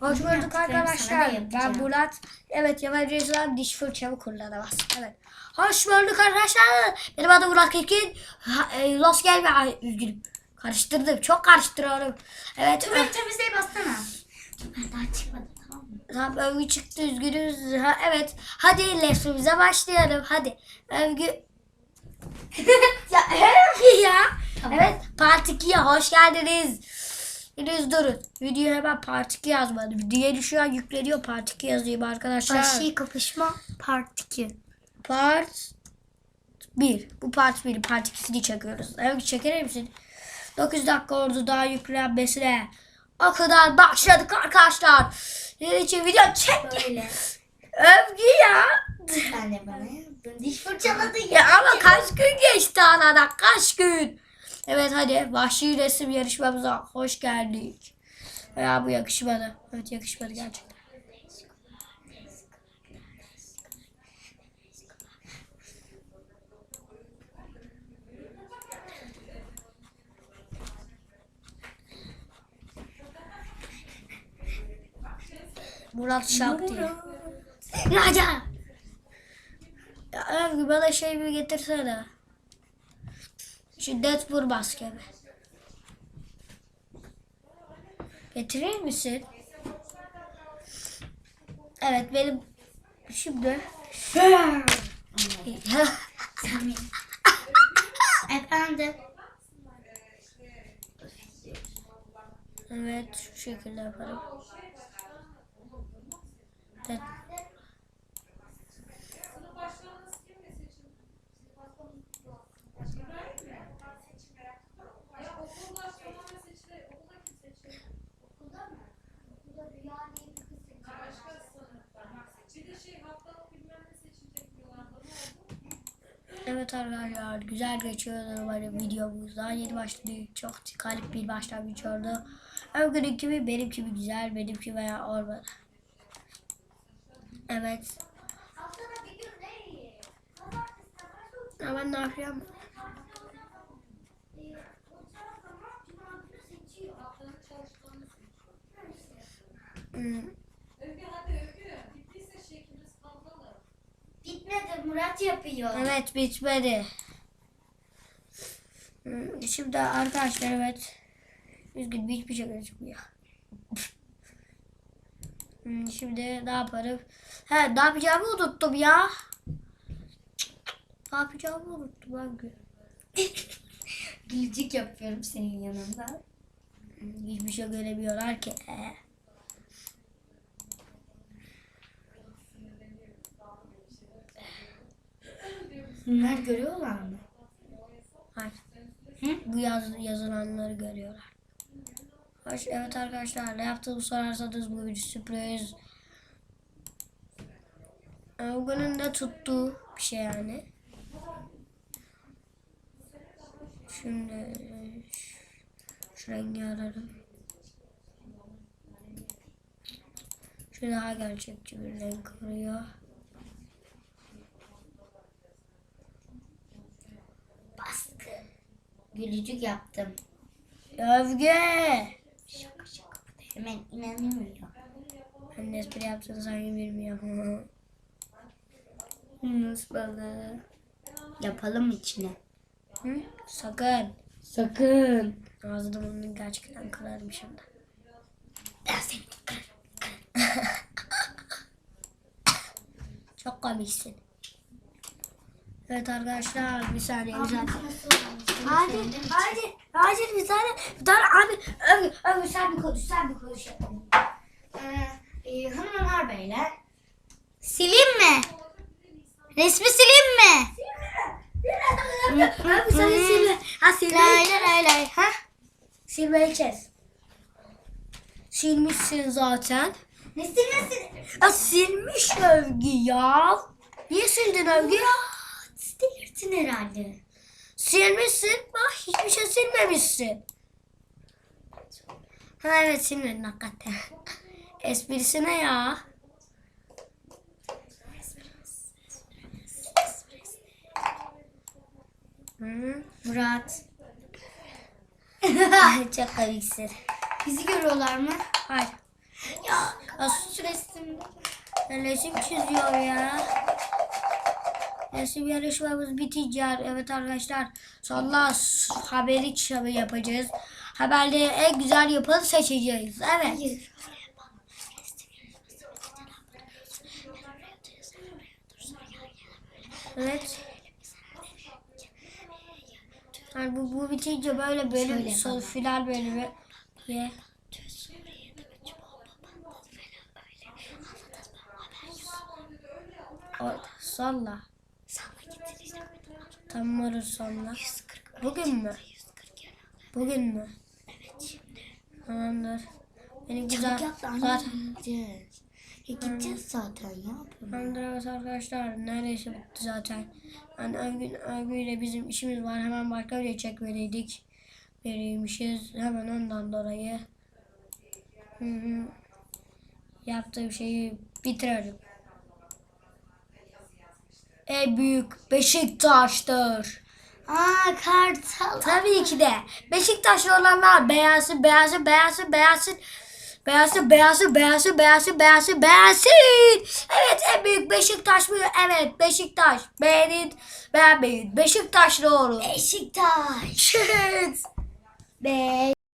Hoş bulduk arkadaşlar. Ben Murat. Evet yabancı yazılan diş fırçamı kullanamaz. Evet. Hoş bulduk arkadaşlar. Benim adım Murat Kekin. E, Los gelme. Ay üzgünüm. Karıştırdım. Çok karıştırıyorum. Evet. Dur ben temizliğe bassana. Ben daha çıkmadım tamam mı? Tamam övgü çıktı üzgünüz. Ha, evet. Hadi lafımıza başlayalım. Hadi. Övgü. ya övgü ya. Tamam. Evet. Part 2'ye hoş geldiniz. Henüz durun. Videoya hemen part 2 yazmadım. Videoya an yükleniyor. Part 2 yazayım arkadaşlar. Vahşi kapışma part 2. Part 1. Bu part 1. Part 2'sini çekiyoruz. Evet çeker misin? 9 dakika oldu daha yüklenmesine. O kadar başladık arkadaşlar. Sizin için video çek. Böyle. Övgü ya. De bana. Diş fırçaladın Ya ama kaç gün geçti arada kaç gün. Evet hadi vahşi resim yarışmamıza hoş geldik. Ya bu yakışmadı. Evet yakışmadı gerçekten. Murat Şak diye. Raca. Ya bana şey bir getirsene. Şiddet vur maskemi. Getirir misin? Evet benim şimdi Efendim. evet şu şekilde yaparım. Evet. Evet arkadaşlar güzel geçiyor umarım videomuz. Daha yeni başladı. Çok galip bir başlangıç oldu. Övgünün kimi benim gibi güzel benimki veya olmadı. Evet. Ya ben ne yapıyorum? Hmm, Bitmedi Murat yapıyor. Evet bitmedi. Hmm, Şimdi arkadaşlar evet. Üzgün hiçbir şey gözükmüyor. Hmm, Şimdi ne yaparım? He ne yapacağımı unuttum ya. Ne yapacağımı unuttum ben. Gülcük yapıyorum senin yanında. Hmm, Hiçbir şey göremiyorlar ki. Ee, Bunlar görüyorlar mı? Hayır. Hı? Bu yaz, yazılanları görüyorlar. Hoş, evet arkadaşlar ne yaptığımı sorarsanız bu bir sürpriz. Bugünün de tuttuğu bir şey yani. Şimdi şu rengi ararım. Şu daha gerçekçi bir renk arıyor. Gülücük yaptım. Övgü. Şaka şaka. Hemen inanamıyor. Ben de espri yaptığını sanki bilmiyorum. Yunus balığı. Yapalım içine. Hı? Sakın. Sakın. Ağzını burnunu gerçekten kırarım şimdi. Ben seni Çok komiksin. Evet arkadaşlar bir saniye bir saniye. Hadi hadi hadi bir tane bir tane abi Övgü Övgü sen bir konuş sen bir konuş. Ee, e, hanımlar beyler. Sileyim mi? Resmi sileyim mi? Abi sen silme. Ha silmeyi, lay lay lay. Ha? silmeyi kes. Silmişsin zaten. Ne silmesin? Ya silmiş Övgü ya. Niye sildin Övgü? Delirtin herhalde. Silmişsin. Bak hiçbir şey silmemişsin. Ha evet silmedin hakikaten. Esprisi ne ya? Hı? Murat. Çok komiksin. Bizi görüyorlar mı? Hayır. Ya As- resim. resim çiziyor ya. Resim yarışmamız bitecek. Evet arkadaşlar. Sonra haberi çabı yapacağız. Haberde en güzel yapanı seçeceğiz. Evet. Hayır. Evet. Yani bu, bu bitince böyle bölüm son final bölümü. Ye. O, salla. Tam sonra. 140 Bugün mü? 140 lira. Bugün mü? Evet şimdi. Tamamdır. Beni güzel. Çabuk yap da gideceğiz. Ya gideceğiz zaten ya. Tamamdır evet arkadaşlar. Neredeyse bitti zaten. Yani Övgün, Övgü'yle bizim işimiz var. Hemen başka bir çekmeliydik. Veriymişiz. Hemen ondan dolayı. Hı hı. Yaptığım şeyi bitirelim. En büyük Beşiktaş'tır. Aa kartal. Tabii ki de. Beşiktaşlı olanlar beğensin, beğensin, beğensin, beğensin. Beğensin, beğensin, beğensin, beğensin, beğensin, beğensin. Evet en büyük Beşiktaş mı? Evet Beşiktaş. Beğenin, beğenmeyin. Beşiktaşlı olun. Beşiktaş. Evet. Be